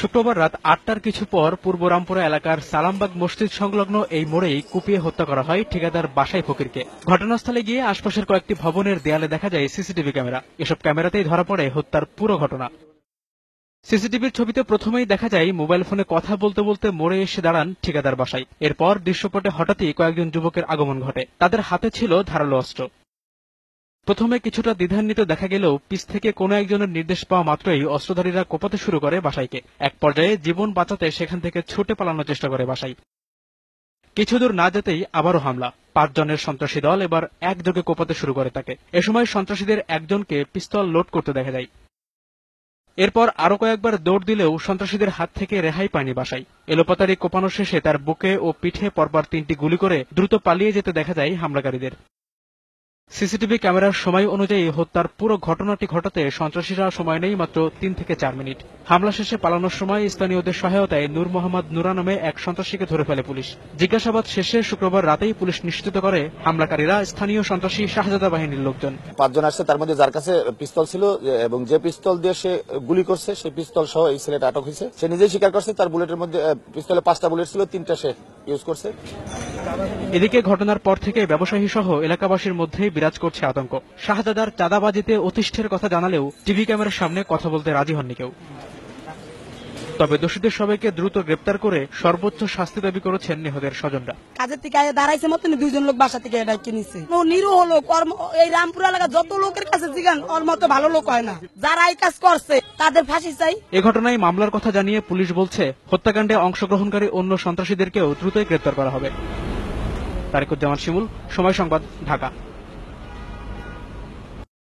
শুক্রবার রাত আটটার কিছু পর পূর্ব রামপুরা এলাকার সালামবাগ মসজিদ সংলগ্ন এই মোড়েই কুপিয়ে হত্যা করা হয় ঠিকাদার বাসাই ফকিরকে। ঘটনাস্থলে গিয়ে আশপাশের কয়েকটি ভবনের দেয়ালে দেখা যায় সিসিটিভি ক্যামেরা। এসব ক্যামেরাতেই ধরা পড়ে হত্যার পুরো ঘটনা। সিসিটিভির ছবিতে প্রথমেই দেখা যায়, মোবাইল ফোনে কথা বলতে বলতে মোড়ে এসে দাঁড়ান ঠিকাদার বাসায় এরপর দৃশ্যপটে হঠাৎই কয়েকজন যুবকের আগমন ঘটে। তাদের হাতে ছিল ধারালো অস্ত্র। প্রথমে কিছুটা দ্বিধান্বিত দেখা গেলেও পিছ থেকে কোনো একজনের নির্দেশ পাওয়া মাত্রই অস্ত্রধারীরা কোপাতে শুরু করে বাসাইকে। এক পর্যায়ে জীবন বাঁচাতে সেখান থেকে ছুটে পালানোর চেষ্টা করে বাসাই। কিছু দূর না যেতেই আবারও হামলা। পাঁচজনের সন্ত্রাসী দল এবার একযোগে কোপাতে শুরু করে তাকে। এ সময় সন্ত্রাসীদের একজনকে পিস্তল লোড করতে দেখা যায়। এরপর আরও কয়েকবার দৌড় দিলেও সন্ত্রাসীদের হাত থেকে রেহাই পায়নি বাসাই। এলোপাতারি কোপানো শেষে তার বুকে ও পিঠে পরপর তিনটি গুলি করে দ্রুত পালিয়ে যেতে দেখা যায় হামলাকারীদের। সিসিটিভি ক্যামেরার সময় অনুযায়ী হত্যার পুরো ঘটনাটি ঘটাতে সন্ত্রাসীরা সময় নেই মাত্র তিন থেকে চার মিনিট। হামলা শেষে পালানোর সময় স্থানীয়দের সহায়তায় নূর মোহাম্মদ নুরা নামে এক সন্ত্রাসীকে ধরে ফেলে পুলিশ। জিজ্ঞাসাবাদ শেষে শুক্রবার রাতেই পুলিশ নিশ্চিত করে হামলাকারীরা স্থানীয় সন্ত্রাসী শাহজাদা বাহিনীর লোকজন। পাঁচজন আসছে, তার মধ্যে যার কাছে পিস্তল ছিল এবং যে পিস্তল দিয়ে সে গুলি করছে, সেই পিস্তল সহ এই ছেলেটা আটক হয়েছে। সে নিজেই স্বীকার করছে, তার বুলেটের মধ্যে পিস্তলে পাঁচটা বুলেট ছিল, তিনটা সে ইউজ করছে। এদিকে ঘটনার পর থেকে ব্যবসায়ী সহ এলাকাবাসীর মধ্যে বিরাজ করছে আতঙ্ক। শাহজাদার চাঁদাবাজিতে অতিষ্ঠের কথা জানালেও টিভি ক্যামেরার সামনে কথা বলতে রাজি হননি কেউ। তবে দোষীদের সবাইকে দ্রুত গ্রেপ্তার করে সর্বোচ্চ শাস্তি দাবি করেছেন নিহতের স্বজনরা। কাজের থেকে দাঁড়াইছে মতন দুইজন লোক বাসা থেকে এটা কিনেছে। ও নিরীহ লোক ওর ম- এই রামপুর এলাকা যত লোকের কাছে জিগান ওর মতো ভালো লোক হয় না। যারা এই কাজ করছে তাদের ফাঁসি চাই। এ ঘটনায় মামলার কথা জানিয়ে পুলিশ বলছে হত্যাকাণ্ডে অংশগ্রহণকারী অন্য সন্ত্রাসীদেরকেও দ্রুতই গ্রেপ্তার করা হবে। তারিকুজ্জামান শিমুল সময় সংবাদ ঢাকা।